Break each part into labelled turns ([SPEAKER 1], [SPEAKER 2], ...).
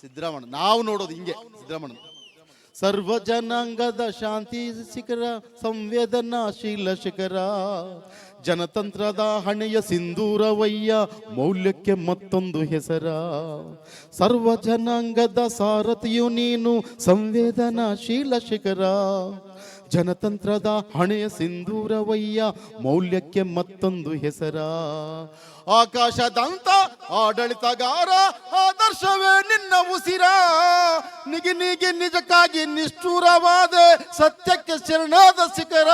[SPEAKER 1] ಸಿದ್ದರಾಮಣ್ಣ ನಾವು ನೋಡೋದು ಹಿಂಗೆ ಸಿದ್ದರಾಮಣ್ಣ ಸರ್ವ ಜನಾಂಗದ ಶಾಂತಿ ಶಿಖರ ಸಂವೇದನಾಶೀಲ ಶಿಖರ. ಜನತಂತ್ರದ ಹಣೆಯ ಸಿಂಧೂರವಯ್ಯ ಮೌಲ್ಯಕ್ಕೆ ಮತ್ತೊಂದು ಹೆಸರ. ಸರ್ವ ಜನಾಂಗದ ಸಾರಥಿಯು ನೀನು ಸಂವೇದನಾಶೀಲ ಶಿಖರ. ಜನತಂತ್ರದ ಹಣೆಯ ಸಿಂಧೂರವಯ್ಯ, ಮೌಲ್ಯಕ್ಕೆ ಮತ್ತೊಂದು ಹೆಸರ. ಆಕಾಶದಂತ ಆಡಳಿತಗಾರ, ಆದರ್ಶವೇ ನಿನ್ನ ಉಸಿರ. ನಿಗಿ ನಿಗಿ ನಿಜಕ್ಕಾಗಿ ನಿಷ್ಠೂರವಾದ, ಸತ್ಯಕ್ಕೆ ಶರಣಾದ ಶಿಖರ.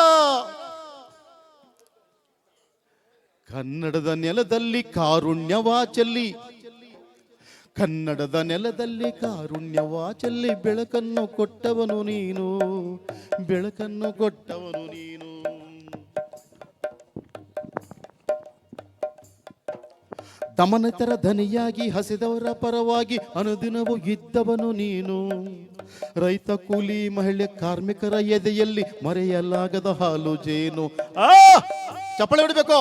[SPEAKER 1] ಕನ್ನಡದ ನೆಲದಲ್ಲಿ ಕಾರುಣ್ಯವಾ ಚೆಲ್ಲಿ. ಕನ್ನಡದ ನೆಲದಲ್ಲಿ ಕಾರುಣ್ಯವಾ ಚೆಲ್ಲಿ, ಬೆಳಕನ್ನು ಕೊಟ್ಟವನು ನೀನು. ಬೆಳಕನ್ನು ಕೊಟ್ಟವನು ನೀನು. ದಮನತರ ಧನಿಯಾಗಿ ಹಸಿದವರ ಪರವಾಗಿ ಅನುದಿನವು ಇದ್ದವನು ನೀನು. ರೈತ ಕೂಲಿ ಮಹಿಳೆ ಕಾರ್ಮಿಕರ ಎದೆಯಲ್ಲಿ ಮರೆಯಲಾಗದ ಹಾಲು ಜೇನು. ಚಪ್ಪಳೆ ಹೊಡಿಬೇಕು.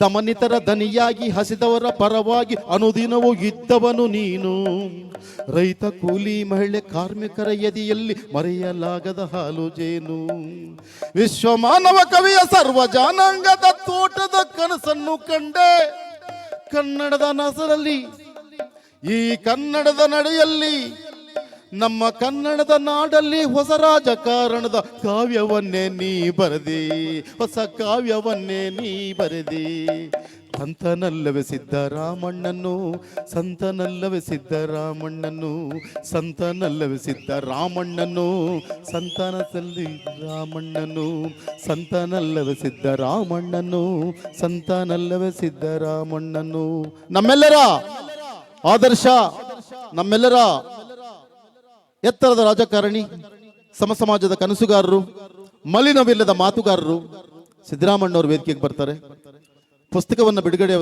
[SPEAKER 1] ದಮನಿತರ ದನಿಯಾಗಿ ಹಸಿದವರ ಪರವಾಗಿ ಅನುದಿನವೂ ಇದ್ದವನು ನೀನು. ರೈತ ಕೂಲಿ ಮಹಿಳೆ ಕಾರ್ಮಿಕರ ಎದೆಯಲ್ಲಿ ಮರೆಯಲಾಗದ ಹಾಲು ಜೇನು. ವಿಶ್ವ ಮಾನವ ಕವಿಯ ಸರ್ವ ಜನಾಂಗದ ತೋಟದ ಕನಸನ್ನು ಕಂಡೆ. ಕನ್ನಡದ ನಸರಲ್ಲಿ, ಈ ಕನ್ನಡದ ನಡೆಯಲ್ಲಿ ನಮ್ಮ ಕನ್ನಡದ ನಾಡಲ್ಲಿ ಹೊಸ ರಾಜಕಾರಣದ ಕಾವ್ಯವನ್ನೇ ನೀ ಬರೆದಿ, ಹೊಸ ಕಾವ್ಯವನ್ನೇ ನೀ ಬರೆದಿ. ಸಂತನಲ್ಲವೇ ಸಿದ್ದರಾಮಣ್ಣನು ಸಂತನಲ್ಲವೇ ಸಿದ್ದರಾಮಣ್ಣನು ಸಂತನಲ್ಲವೇ ಸಿದ್ದರಾಮಣ್ಣನು ಸಂತಾನದಲ್ಲಿ ರಾಮಣ್ಣನು ಸಂತನಲ್ಲವೇ ಸಿದ್ದರಾಮಣ್ಣನು ಸಂತಾನಲ್ಲವೇ ಸಿದ್ದರಾಮಣ್ಣನು ನಮ್ಮೆಲ್ಲರ ಆದರ್ಶ, ನಮ್ಮೆಲ್ಲರ ಎತ್ತರದ ರಾಜಕಾರಣಿ ಸಮ ಸಮಾಜದ ಕನಸುಗಾರರು ಮಲಿನವಿಲ್ಲದ ಮಾತುಗಾರರು ಸಿದ್ದರಾಮಣ್ಣವ್ರ ವೇದಿಕೆಗೆ ಬರ್ತಾರೆ. ಪುಸ್ತಕವನ್ನು ಬಿಡುಗಡೆ